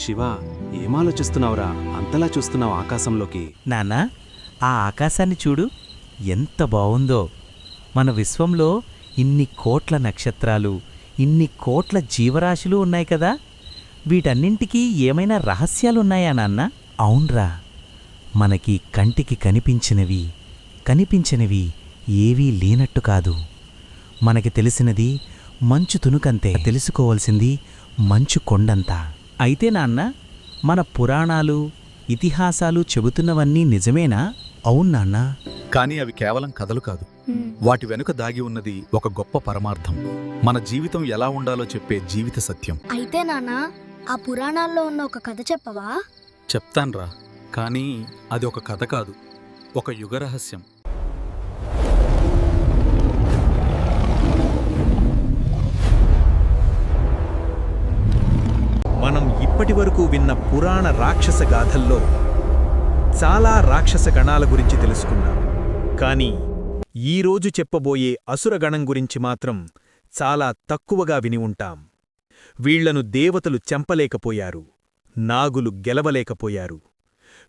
శివ ఏమాలోచిస్తున్నావురా? అంతలా చూస్తున్నావు ఆకాశంలోకి. నాన్నా ఆ ఆకాశాన్ని చూడు. ఎంత బావుందో. మన విశ్వంలో ఇన్ని కోట్ల నక్షత్రాలు ఇన్ని కోట్ల జీవరాశులు ఉన్నాయి కదా. వీటన్నింటికీ ఏమైనా రహస్యాలున్నాయా నాన్న? అవునరా. మనకి కంటికి కనిపించినవి కనిపించినవి ఏవీ లేనట్టు కాదు. మనకి తెలిసినది మంచు తునుకంతే. తెలుసుకోవాల్సింది మంచు కొండంతా. అయితే నాన్న మన పురాణాలు ఇతిహాసాలు చెబుతున్నవన్నీ నిజమేనా? అవును నాన్నా. కానీ అవి కేవలం కథలు కాదు. వాటి వెనుక దాగి ఉన్నది ఒక గొప్ప పరమార్థం. మన జీవితం ఎలా ఉండాలో చెప్పే జీవిత సత్యం. అయితే నాన్న ఆ పురాణాల్లో ఉన్న ఒక కథ చెప్పవా? చెప్తాన్రా. కానీ అది ఒక కథ కాదు. ఒక యుగ రహస్యం. మనం ఇప్పటివరకు విన్న పురాణ రాక్షస గాథల్లో చాలా రాక్షస గణాల గురించి తెలుసుకున్నాం. కానీ ఈరోజు చెప్పబోయే అసురగణం గురించి మాత్రం చాలా తక్కువగా విని ఉంటాం. వీళ్ళను దేవతలు చెంపలేకపోయారు నాగులు గెలవలేకపోయారు.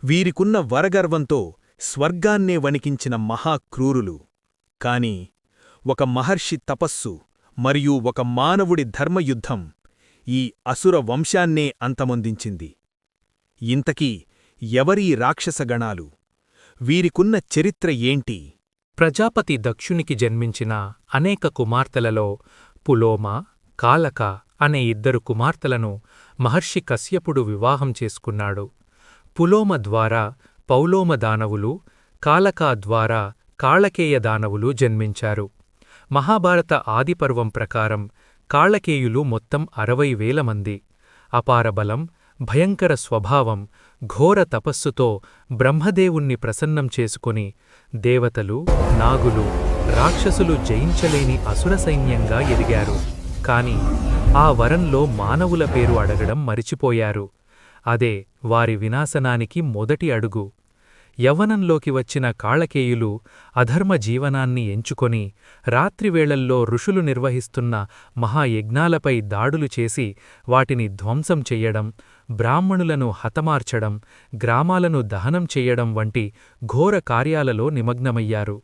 వీరికున్న వరగర్వంతో స్వర్గాన్నే వణికించిన మహాక్రూరులు. కాని ఒక మహర్షి తపస్సు మరియు ఒక మానవుడి ధర్మయుద్ధం ఈ అసుర వంశాన్నే అంతమొందించింది. ఇంతకీ ఎవరీ రాక్షసగణాలు? వీరికున్న చరిత్ర ఏంటి? ప్రజాపతి దక్షునికి జన్మించిన అనేక కుమార్తెలలో పులోమ కాలక అనే ఇద్దరు కుమార్తెలను మహర్షి కశ్యపుడు వివాహం చేసుకున్నాడు. పులోమ ద్వారా పౌలోమ దానవులు కాలకా ద్వారా కాళకేయ దానవులు జన్మించారు. మహాభారత ఆదిపర్వం ప్రకారం కాళ్ళకేయులు మొత్తం అరవై వేల మంది. అపారబలం భయంకర స్వభావం ఘోర తపస్సుతో బ్రహ్మదేవుణ్ణి ప్రసన్నం చేసుకుని దేవతలు నాగులు రాక్షసులు జయించలేని అసుర సైన్యంగా ఎదిగారు. కాని ఆ వరంలో మానవుల పేరు అడగడం మరిచిపోయారు. అదే వారి వినాశనానికి మొదటి అడుగు. యవ్వనంలోకి వచ్చిన కాళకేయులు అధర్మ జీవనాన్ని ఎంచుకొని రాత్రివేళల్లో ఋషులు నిర్వహిస్తున్న మహాయజ్ఞాలపై దాడులు చేసి వాటిని ధ్వంసం చెయ్యడం బ్రాహ్మణులను హతమార్చడం గ్రామాలను దహనం చెయ్యడం వంటి ఘోర కార్యాలలో నిమగ్నమయ్యారు.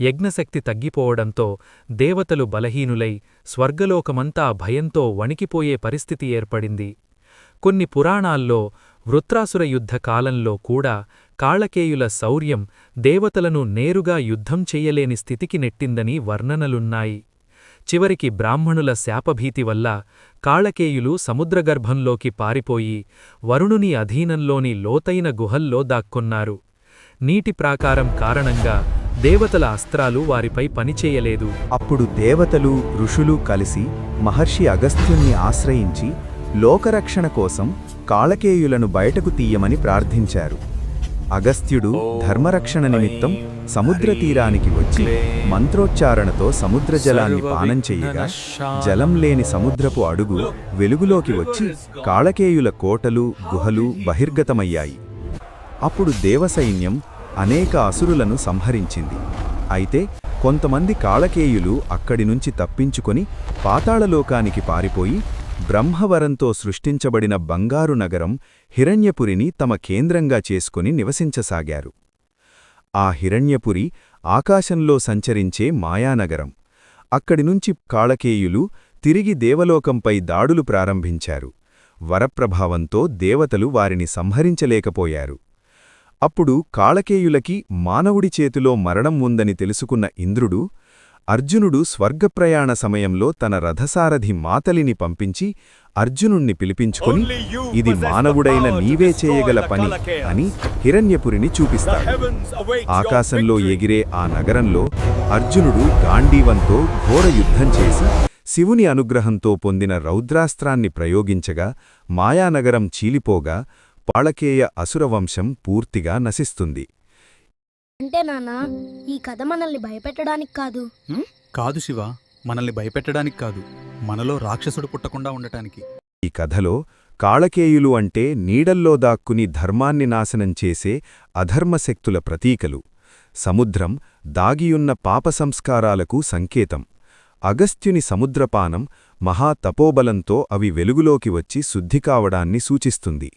యజ్ఞశక్తి తగ్గిపోవడంతో దేవతలు బలహీనులై స్వర్గలోకమంతా భయంతో వణికిపోయే పరిస్థితి ఏర్పడింది. కొన్ని పురాణాల్లో వృత్రాసుర యుద్ధ కాలంలో కూడా కాళకేయుల శౌర్యం దేవతలను నేరుగా యుద్ధం చెయ్యలేని స్థితికి నెట్టిందని వర్ణనలున్నాయి. చివరికి బ్రాహ్మణుల శాపభీతి వల్ల కాళకేయులు సముద్రగర్భంలోకి పారిపోయి వరుణుని అధీనంలోని లోతైన గుహల్లో దాక్కున్నారు. నీటి ప్రాకారం కారణంగా దేవతల అస్త్రాలు వారిపై పనిచేయలేదు. అప్పుడు దేవతలు ఋషులు కలిసి మహర్షి అగస్త్యుణ్ణి ఆశ్రయించి లోకరక్షణ కోసం కాళకేయులను బయటకు తీయమని ప్రార్థించారు. అగస్త్యుడు ధర్మరక్షణ నిమిత్తం సముద్ర తీరానికి వచ్చి మంత్రోచ్చారణతో సముద్ర జలాన్ని పానం చెయ్యగా జలం లేని సముద్రపు అడుగు వెలుగులోకి వచ్చి కాళకేయుల కోటలు గుహలు బహిర్గతమయ్యాయి. అప్పుడు దేవసైన్యం అనేక అసురులను సంహరించింది. అయితే కొంతమంది కాళకేయులు అక్కడి నుంచి తప్పించుకొని పాతాళలోకానికి పారిపోయి బ్రహ్మవరంతో సృష్టించబడిన బంగారు నగరం హిరణ్యపురిని తమ కేంద్రంగా చేసుకుని నివసించసాగారు. ఆ హిరణ్యపురి ఆకాశంలో సంచరించే మాయానగరం. అక్కడినుంచి కాళకేయులు తిరిగి దేవలోకంపై దాడులు ప్రారంభించారు. వరప్రభావంతో దేవతలు వారిని సంహరించలేకపోయారు. అప్పుడు కాళకేయులకి మానవుడి చేతిలో మరణం ఉందని తెలుసుకున్న ఇంద్రుడు అర్జునుడు స్వర్గప్రయాణ సమయంలో తన రథసారథి మాతలిని పంపించి అర్జునుణ్ణి పిలిపించుకుని ఇది మానవుడైన నీవే చేయగల పని అని హిరణ్యపురిని చూపిస్తాడు. ఆకాశంలో ఎగిరే ఆ నగరంలో అర్జునుడు గాంధీవంతో ఘోర యుద్ధం చేసి శివుని అనుగ్రహంతో పొందిన రౌద్రాస్త్రాన్ని ప్రయోగించగా మాయానగరం చీలిపోగా పాళకేయ అసురవంశం పూర్తిగా నశిస్తుంది. అంటే నాన్న ఈ కథ మనల్ని భయపెట్టడానికి కాదు. కాదు శివ మనల్ని భయపెట్టడానికి కాదు. మనలో రాక్షసుడు పుట్టకుండా ఉండటానికి. ఈ కథలో కాళకేయులు అంటే నీడల్లో దాక్కుని ధర్మాన్ని నాశనం చేసే అధర్మశక్తుల ప్రతీకలు. సముద్రం దాగియున్న పాప సంస్కారాలకు సంకేతం. అగస్త్యుని సముద్రపానం మహా తపోబలంతో అవి వెలుగులోకి వచ్చి శుద్ధి కావడాన్ని సూచిస్తుంది.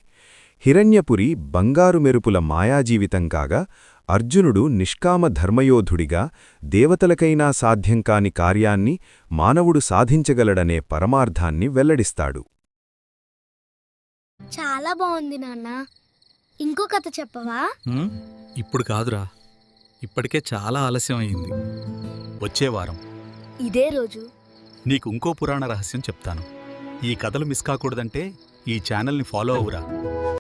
హిరణ్యపురి బంగారు మెరుపుల మాయాజీవితం కాగా అర్జునుడు నిష్కామ ధర్మయోధుడిగా దేవతలకైనా సాధ్యం కాని కార్యాన్ని మానవుడు సాధించగలడనే పరమార్థాన్ని వెల్లడిస్తాడు. చాలా బాగుంది నాన్న. ఇంకో కథ చెప్పవా? ఇప్పుడు కాదురా. ఇప్పటికే చాలా ఆలస్యం అయింది వచ్చే వారం. ఇదే రోజు. నీకు ఇంకో పురాణ రహస్యం చెప్తాను. ఈ కథలు మిస్ కాకూడదంటే ఈ ఛానల్ని ఫాలో అవురా.